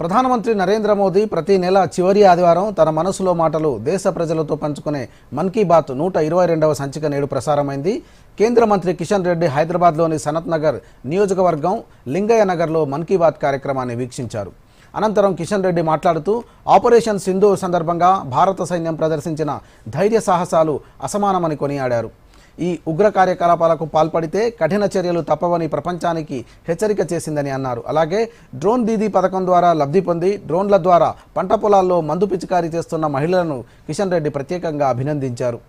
ప్రధానమంత్రి నరేంద్ర మోదీ ప్రతి నెల చివరి ఆదివారం తన మనసులో మాటలు దేశ ప్రజలతో పంచుకునే మన్ కీ బాత్ నూట ఇరవై రెండవ సంచిక నేడు ప్రసారమైంది. కేంద్ర మంత్రి కిషన్ రెడ్డి హైదరాబాద్లోని సనత్ నగర్ నియోజకవర్గం లింగయ్య నగర్లో మన్ కీ బాత్ కార్యక్రమాన్ని వీక్షించారు. అనంతరం కిషన్ రెడ్డి మాట్లాడుతూ ఆపరేషన్ సింధు సందర్భంగా భారత సైన్యం ప్రదర్శించిన ధైర్య సాహసాలు అసమానమని కొనియాడారు. ఈ ఉగ్ర కార్యకలాపాలకు పాల్పడితే కఠిన చర్యలు తప్పవని ప్రపంచానికి హెచ్చరిక చేసిందని అన్నారు. అలాగే డ్రోన్ దీదీ పథకం ద్వారా లబ్ధి పొంది డ్రోన్ల ద్వారా పంట పొలాల్లో మందు పిచికారీ చేస్తున్న మహిళలను కిషన్ రెడ్డి ప్రత్యేకంగా అభినందించారు.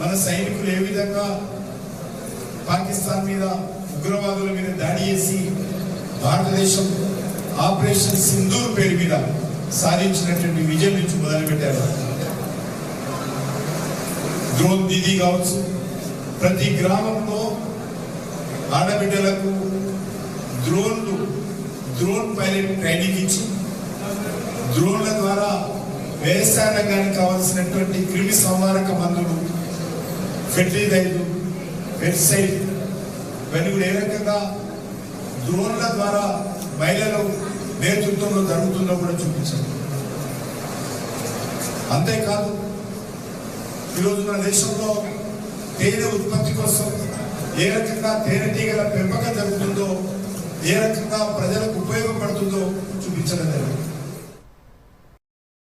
మన సైనికులు ఏ విధంగా పాకిస్తాన్ మీద ఉగ్రవాదుల మీద దాడి చేసి భారతదేశం ఆపరేషన్ సింధూర్ పేరు మీద సాధించినటువంటి విజయం నుంచి మొదలుపెట్టారు. డ్రోన్ దీదీ కావచ్చు ప్రతి గ్రామంలో ఆడబిడ్డలకు డ్రోన్లు డ్రోన్ పైలట్ ట్రైనింగ్ ఇచ్చి డ్రోన్ల ద్వారా వ్యవసాయ రంగానికి కావాల్సినటువంటి క్రిమి సంహారక మందులు ఫెర్టిలైజర్ పెస్టిసైడ్ ఇవన్నీ కూడా ఏ రకంగా డ్రోన్ల ద్వారా మహిళలు నేతృత్వంలో జరుగుతుందో కూడా చూపించండి. అంతేకాదు ఈరోజు మన దేశంలో తేనె ఉత్పత్తి కోసం ఏ రకంగా తేనెటీగల పెంపకం జరుగుతుందో ఏ రకంగా ప్రజలకు ఉపయోగపడుతుందో చూపించడం జరిగింది.